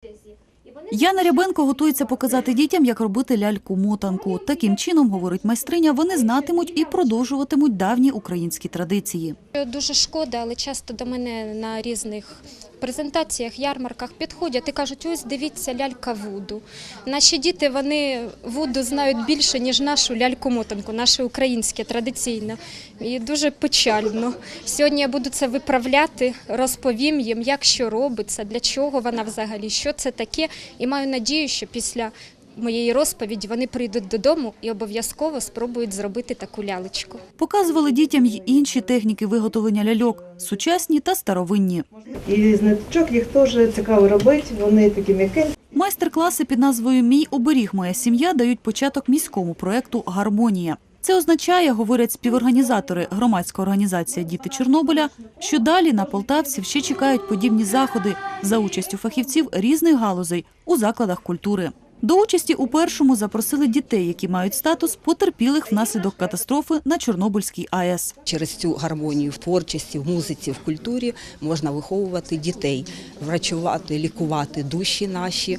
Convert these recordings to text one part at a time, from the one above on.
学习。Яна Рябенко готується показати дітям, як робити ляльку-мотанку. Таким чином, говорить майстриня, вони знатимуть і продовжуватимуть давні українські традиції. Дуже шкода, але часто до мене на різних презентаціях, ярмарках підходять і кажуть, ось дивіться, лялька Вуду. Наші діти вони Вуду знають більше, ніж нашу ляльку-мотанку, наше українське традиційне. І дуже печально. Сьогодні я буду це виправляти, розповім їм, як що робиться, для чого вона взагалі, що це таке. І маю надію, що після моєї розповіді вони прийдуть додому і обов'язково спробують зробити таку лялечку. Показували дітям й інші техніки виготовлення ляльок – сучасні та старовинні. І з ниточок їх теж цікаво робити, вони такі м'якенькі. Майстер-класи під назвою Мій оберіг моя сім'я дають початок міському проекту Гармонія. Це означає, говорять співорганізатори громадська організація Діти Чорнобиля, що далі на полтавців ще чекають подібні заходи за участю фахівців різних галузей у закладах культури. До участі у першому запросили дітей, які мають статус потерпілих внаслідок катастрофи на Чорнобильській АЕС. Через цю гармонію в творчості, в музиці, в культурі можна виховувати дітей, врачувати, лікувати душі наші.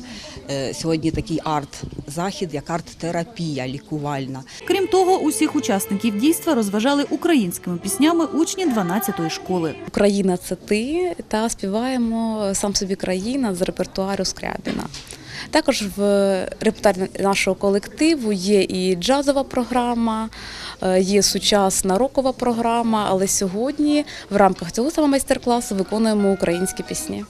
Е, Сьогодні такий арт-захід, як арт-терапія лікувальна. Крім того, усіх учасників дійства розважали українськими піснями учні 12-ї школи. Україна це ти та співаємо сам собі країна з репертуару Скрябіна. Також в репертуарі нашого колективу є і джазова програма, е, є сучасна рокова програма, але сьогодні в рамках цього саме майстер-класу виконуємо українські пісні.